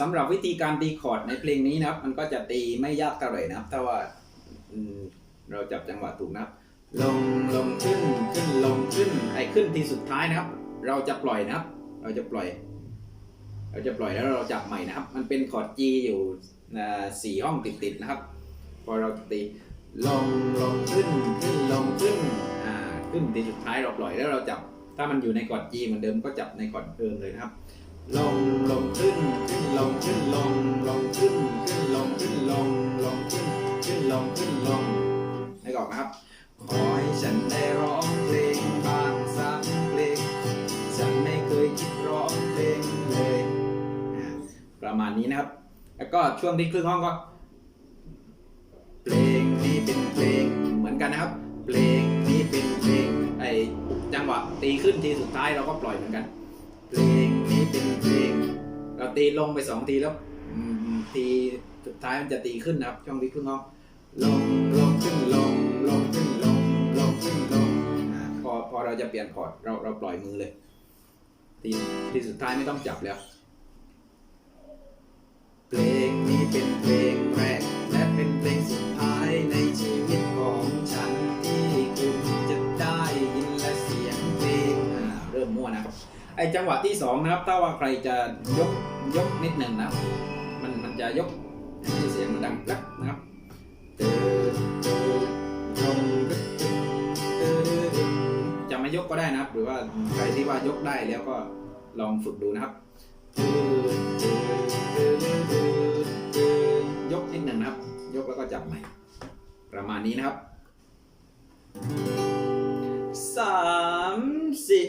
สำหรับวิธีการตีคอร์ดในเพลงนี้นะครับ มันก็จะตีไม่ยากเท่าไหร่นะครับ ถ้าว่าเราจับจังหวะถูกนะครับ ลงลงขึ้นขึ้นลงขึ้นไอ้ขึ้นทีสุดท้ายนะครับ เราจะปล่อยนะครับ เราจะปล่อย เราจะปล่อยแล้วเราจับใหม่นะครับ มันเป็นคอร์ด G อยู่สี่ห้องติดๆนะครับ พอเราตีลงลงขึ้นขึ้นลงขึ้นอ่าขึ้นทีสุดท้ายเราปล่อยแล้วเราจับ ถ้ามันอยู่ในคอร์ด G เหมือนเดิมก็จับในคอร์ดเดิมเลยนะครับ ลงลงขึ้นขึ้นลงขึ้นลงลงขึ้นขึ้นลงขึ้นลงลงขึ้นขึ้นลงขึ้นลงให้ก่อนนะครับ ขอให้ฉันได้ร้องเพลงบางสักเพลงฉันไม่เคยคิดร้องเพลงเลยประมาณนี้นะครับ แล้วก็ช่วงที่ครึ่งห้องก็ เพลงนี้เป็นเพลงเหมือนกันนะครับ เพลงนี้เป็นเพลงไอจังหวะตีขึ้นทีสุดท้ายเราก็ปล่อยเหมือนกัน เพลงนี้เป็นเพลง เราตีลงไปสองทีแล้วอืมทีสุดท้ายมันจะตีขึ้นนะครับช่วงที่ครึ่งห้องลงลงขึ้นลงลงขึ้นลงลงขึ้นลงพอพอเราจะเปลี่ยนคอร์ดเราเราปล่อยมือเลย ทีทีสุดท้ายไม่ต้องจับแล้ว เพลงนี้เป็นเพลงแรกและเป็นเพลงสุด ไอจังหวะที่สองนะครับ ถ้าว่าใครจะยกยกนิดหนึ่งนะมันมันจะยกให้เสียงมันดังลักนะครับจะไม่ยกก็ได้นะครับ หรือว่าใครที่ว่ายกได้แล้วก็ลองฝึกดูนะครับ ยกนิดหนึ่งนะครับ ยกแล้วก็จับใหม่ ประมาณนี้นะครับสามสี่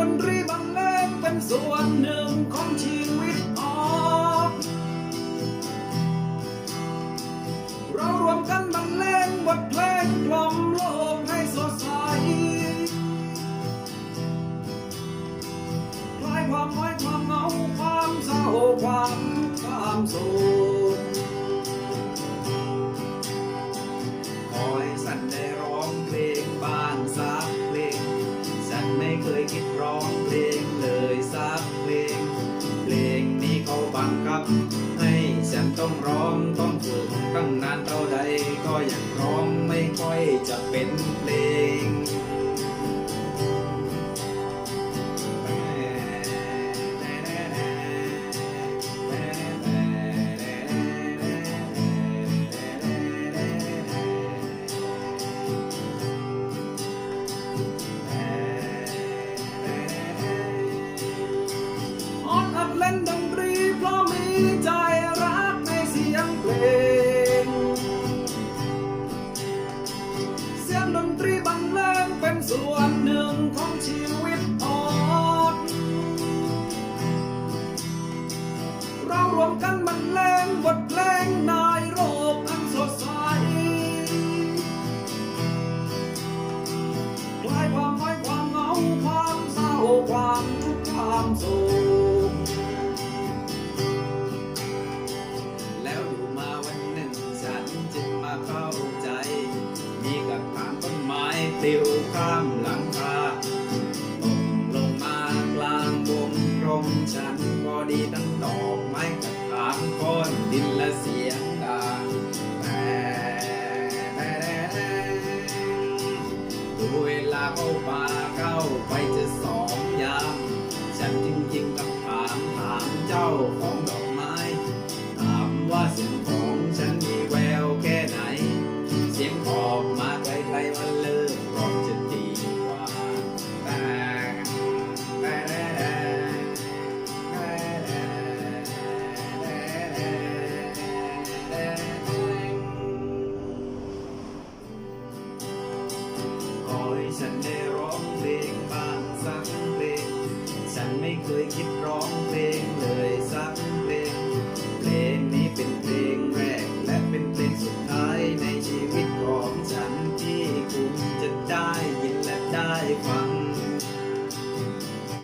ดนตรีบรรเลงเป็นส่วนหนึ่งของชีวิตออกเรารวมกันบรรเลงบทเพลง บังคับ ให้ฉันต้องร้องต้องฝึกตั้งนานเท่าใดก็ยังร้องไม่ค่อยจะเป็นเพลง dù ăn đường không chịu ดีทั้งดอกไม้ถามก้อนดินและเสียงดาแต่ดูเวลาเข้าป่าเข้าไปจะสองยาม ฉันจึงยิงกับถามถามเจ้าของ เพลงบ้างสักเพลง ฉันไม่เคยคิดร้องเพลง